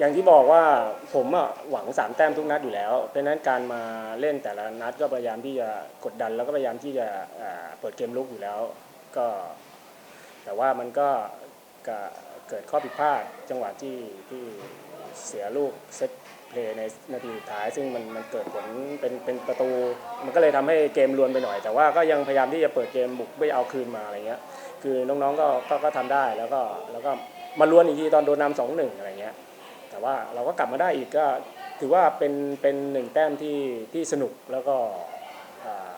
อย่างที่บอกว่าผมหวังสามแต้มทุกนัดอยู่แล้ว เพราะนั้นการมาเล่นแต่ละนัดก็พยายามที่จะกดดันแล้วก็พยายามที่จะเปิดเกมลุกอยู่แล้ว ก็ แต่ว่ามันก็เกิดข้อผิดพลาดจังหวะที่ที่เสียลูกเซตเพลย์ในนาทีสุดท้าย ซึ่งมันมันเกิดผลเป็นเป็นประตู มันก็เลยทำให้เกมรวนไปหน่อย แต่ว่าก็ยังพยายามที่จะเปิดเกมบุกไม่เอาคืนมาอะไรเงี้ย คือน้องๆก็ก็ทำได้แล้วก็แล้วก็มาลวนอีกทีตอนโดนนำสองหนึ่งอะไรเงี้ย แต่ว่าเราก็กลับมาได้อีกก็ถือว่าเป็นเป็นหนึ่งแต้มที่ที่สนุกแล้วก็อ่า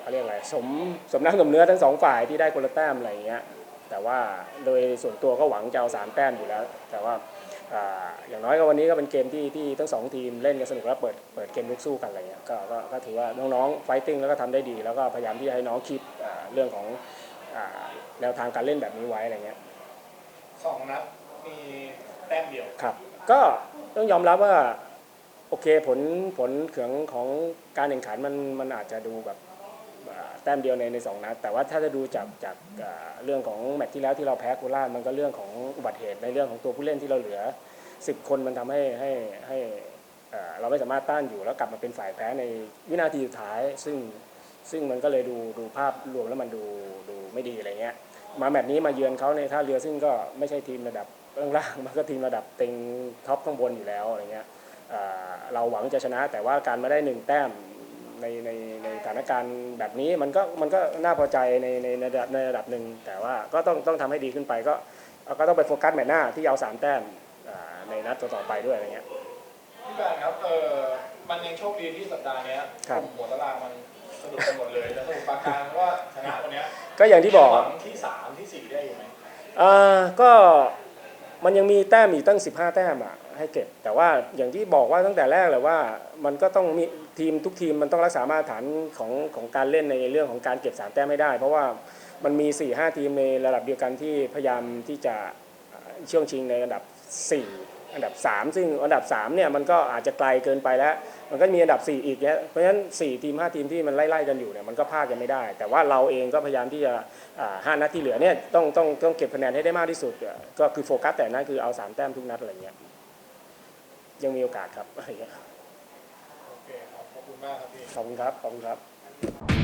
เขาเรียกอะไรสมสมน้ำสมเนื้อทั้งสองฝ่ายที่ได้คนละแต้มอะไรเงี้ยแต่ว่าโดยส่วนตัวก็หวังจะเอาสามแต้มอยู่แล้ว แต่ว่าอ่าอย่างน้อยก็วันนี้ก็เป็นเกมที่ที่ทั้งสองทีมเล่นกันสนุกแล้วเปิดเปิดเกมลุกสู้กันอะไรเงี้ยก็ก็ก็ถือว่าน้องๆไฟติ้งแล้วก็ทำได้ดี แล้วก็พยายามที่จะให้น้องคิดเรื่องของอ่าแนวทางการเล่นแบบนี้ไว้อะไรเงี้ยสองนัดมี แต้มเดียวครับ ก็ต้องยอมรับว่าโอเคผลผลเขืองของการแข่งขันมันมันอาจจะดูแบบแต้มเดียวในในสองนัดแต่ว่าถ้าจะดูจากจากเรื่องของแมตช์ที่แล้วที่เราแพ้โคราชมันก็เรื่องของอุบัติเหตุในเรื่องของตัวผู้เล่นที่เราเหลือ 10 คนมันทำให้ให้ให้เราไม่สามารถต้านอยู่แล้วกลับมาเป็นฝ่ายแพ้ในวินาทีสุดท้าย ซึ่งซึ่งมันก็เลยดูดูภาพรวมแล้วมันดูดูไม่ดีอะไรเงี้ยมาแมตชนี้มาเยือนเขาในท่าเรือซึ่งก็ไม่ใช่ทีมระดับ ล่างๆมันก็ทีมระดับเต็งท็อปข้างบนอยู่แล้วอะไรเงี้ยเอ่อเราหวังจะชนะ แต่ว่าการมาได้หนึ่งแต้มในในในสถานการณ์แบบนี้มันก็มันก็น่าพอใจในในในระดับในระดับหนึ่งแต่ว่าก็ต้องต้องทำให้ดีขึ้นไป ก็ก็ต้องไปโฟกัสแมตช์หน้าที่เอาสามแต้มอ่าในนัดต่อๆไปด้วยอะไรเงี้ยพี่แบนครับเออมันยังโชคดีที่สัปดาห์เนี้ยครับกลุ่มหัวตารางมันสนุกกันหมดเลยแต่สมุทรปราการว่าชนะวันเนี้ยก็อย่างที่บอกหวังที่สามที่สี่ได้อยู่ไหมอ่าก็ มันยังมีแต้มอีกตั้ง 15 แต้มอะให้เก็บ แต่ว่าอย่างที่บอกว่าตั้งแต่แรกเลยว่ามันก็ต้องมีทีมทุกทีมมันต้องรักษามาตรฐานของของการเล่นในเรื่องของการเก็บ3แต้มไม่ได้ เพราะว่ามันมี 4 5 ทีมในระดับเดียวกันที่พยายามที่จะช่วงชิงในอันดับ 4 อันดับ 3 ซึ่งอันดับ3เนี่ยมันก็อาจจะไกลเกินไปแล้ว มันก็มีอันดับ 4 อีกเนี่ยเพราะฉะนั้น 4 ทีม 5 ทีมที่มันไล่ๆกันอยู่เนี่ยมันก็พลาดกันไม่ได้ แต่ว่าเราเองก็พยายามที่จะอ่าห้านัดที่เหลือเนี่ยต้องต้องต้องเก็บคะแนนให้ได้มากที่สุดอะก็คือโฟกัสแต่นั่นคือเอา 3 แต้มทุกนัดอะไรเงี้ยยังมีโอกาสครับอะไรเงี้ยโอเคครับขอบคุณมากครับพี่ขอบคุณครับขอบคุณครับ